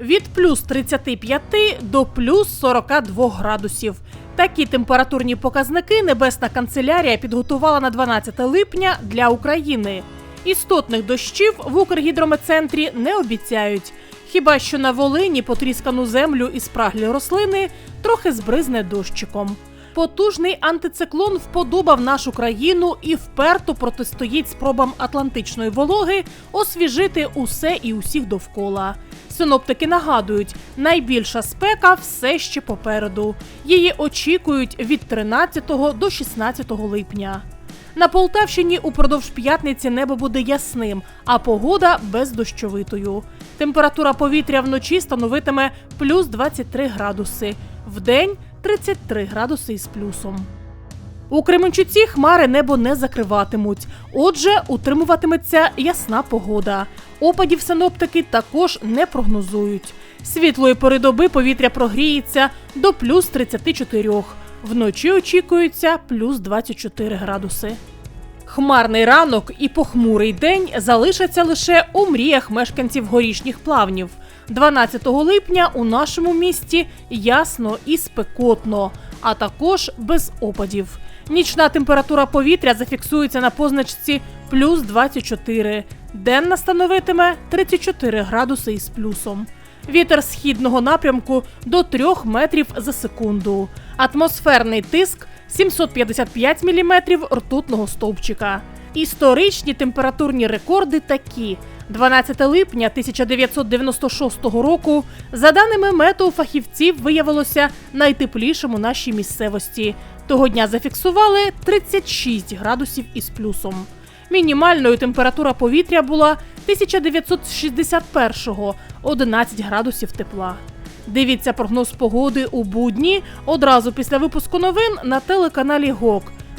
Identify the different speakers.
Speaker 1: від плюс 35 до плюс 42 градусів. Такі температурні показники Небесна канцелярія підготувала на 12 липня для України. Істотних дощів в Укргідрометцентрі не обіцяють. Хіба що на Волині потріскану землю і спраглі рослини трохи збризне дощиком. Потужний антициклон вподобав нашу країну і вперто протистоїть спробам атлантичної вологи освіжити усе і усіх довкола. Синоптики нагадують, найбільша спека все ще попереду. Її очікують від 13 до 16 липня. На Полтавщині упродовж п'ятниці небо буде ясним, а погода бездощовитою. Температура повітря вночі становитиме плюс 23 градуси, вдень 33 градуси із плюсом. У Кременчуці хмари небо не закриватимуть, отже, утримуватиметься ясна погода. Опадів синоптики також не прогнозують. Світлої пори доби повітря прогріється до плюс 34. Вночі очікується плюс 24 градуси. Хмарний ранок і похмурий день залишаться лише у мріях мешканців горішніх плавнів. 12 липня у нашому місті ясно і спекотно, а також без опадів. Нічна температура повітря зафіксується на позначці плюс 24. Денна становитиме 34 градуси із плюсом. Вітер східного напрямку до 3 метрів за секунду. Атмосферний тиск 755 міліметрів ртутного стовпчика. Історичні температурні рекорди такі: 12 липня 1996 року, за даними метеофахівців, виявилося найтеплішим у нашій місцевості. Того дня зафіксували 36 градусів із плюсом. Мінімальною температура повітря була 1961-го – 11 градусів тепла. Дивіться прогноз погоди у будні одразу після випуску новин на телеканалі ГОК.